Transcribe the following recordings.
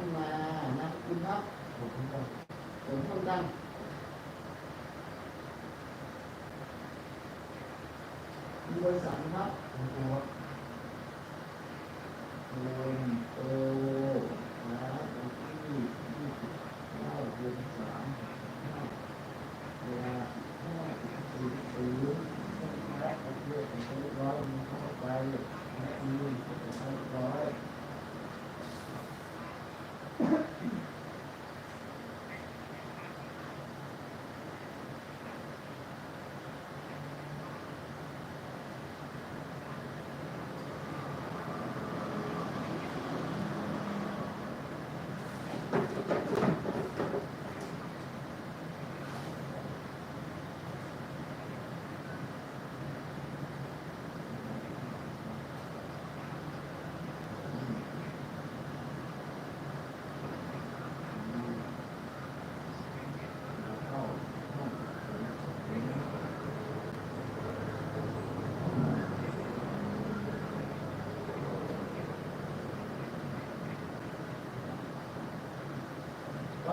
ขึ้นมานะคุณครับผมครับผมเท่ากันมีบริษัทนะครับผมครับโอนโตนะครับวันที่ยี่สิบเก้าเดือนสามห้าเวลาห้าสี่ศูนย์และประเทศของเรียบร้อยมีเข้าไปและมีเรียบร้อย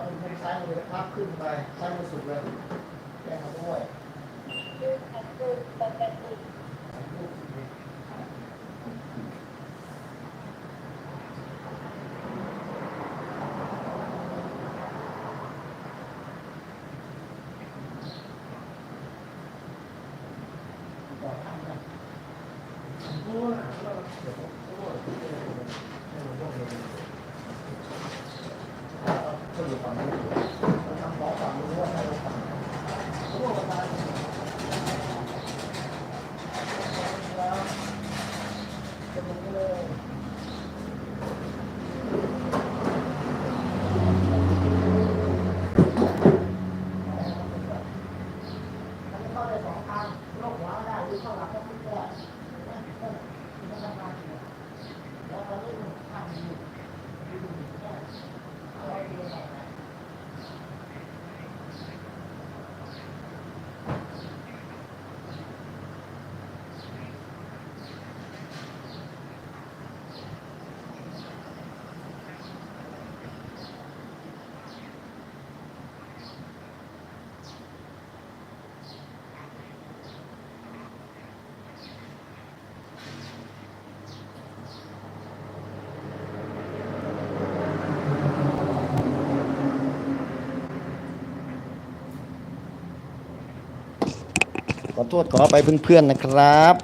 ก็เป็นคนซ้ายมือนะครับขึ้นไปซ้ายมือสุดเลยแจ้งมาด้วยดูขัดดูปกติต่อทางกันโอ้ยเดี๋ยวผมโอ้ยให้ผมบอกเลยเอาเอาอยู่ฝั่งนี้ทำสองฝั่งรู้ว่าใครลงฝั่งไหนโอ้ยประมาณแล้วจะลงไปเลย มันจะเข้าได้สองทางโลกหัวได้หรือเข้าหลังก็ขึ้นได้นะก็มันทำงานอยู่แล้วตอนนี้มันทำอยู่อยู่เนี่ยอะไรดีไหนนะ ขอโทษขอไปเพื่อนๆนะครับ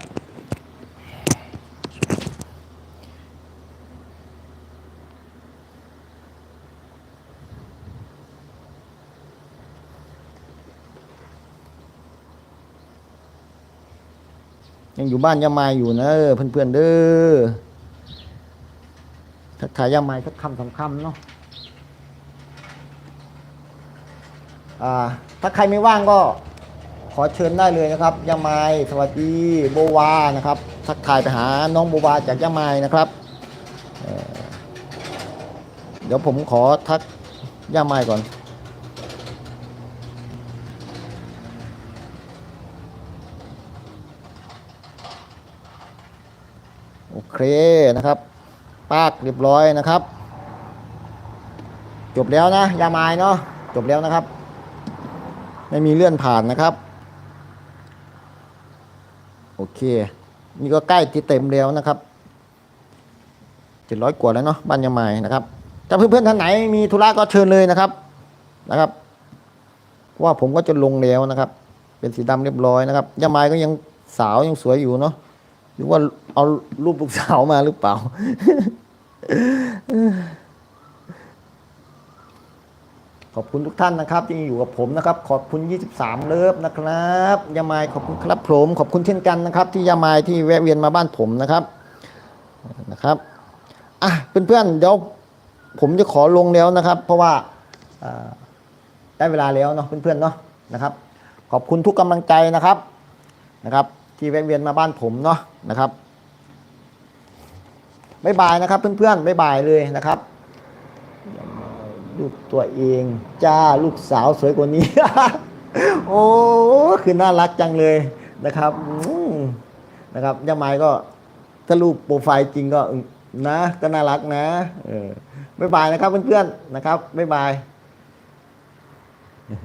ยังอยู่บ้านยามายอยู่นะเพื่อนๆเด้อทักทายยามายสักคำสองคำเนาะอ่าถ้าใครไม่ว่างก็ ขอเชิญได้เลยนะครับยามายสวัสดีโบวานะครับทักทายไปหาน้องโบวาจากยามายนะครับเดี๋ยวผมขอทักยามายก่อน โอเคนะครับ ปากเรียบร้อยนะครับ จบแล้วนะยามายเนาะจบแล้วนะครับ ไม่มีเลื่อนผ่านนะครับ โอเค นี่ก็ใกล้ที่เต็มแล้วนะครับเจ็ดร้อยกว่าแล้วเนาะบ้านยามายนะครับถ้าเพื่อนๆท่านไหนมีธุระก็เชิญเลยนะครับนะครับว่าผมก็จะลงแล้วนะครับ เป็นสีดำเรียบร้อยนะครับยามายก็ยังสาวยังสวยอยู่เนาะหรือว่าเอารูปลูกสาวมาหรือเปล่า ขอบคุณทุกท่านนะครับที่อยู่กับผมนะครับ ขอบคุณ 23 เลิฟนะครับ ยามายขอบคุณครับผม ขอบคุณเช่นกันนะครับ ที่ยามายที่แวะเวียนมาบ้านผมนะครับนะครับอะเพื่อนๆเดี๋ยวผมจะขอลงแล้วนะครับ เพราะว่าได้เวลาแล้วเนาะเพื่อนๆเนาะนะครับ ขอบคุณทุกกำลังใจนะครับนะครับ ที่แวะเวียนมาบ้านผมเนาะนะครับบ๊ายบายนะครับเพื่อนๆบ๊ายบายเลยนะครับ ลูกตัวเอง จ้าลูกสาวสวยกว่านี้ โอ้คือน่ารักจังเลยนะครับนะครับย่าไม้ก็ถ้ารูปโปรไฟล์จริงก็นะ ก็น่ารักนะ เออบ๊ายบายนะครับเพื่อนๆนะครับบ๊ายบาย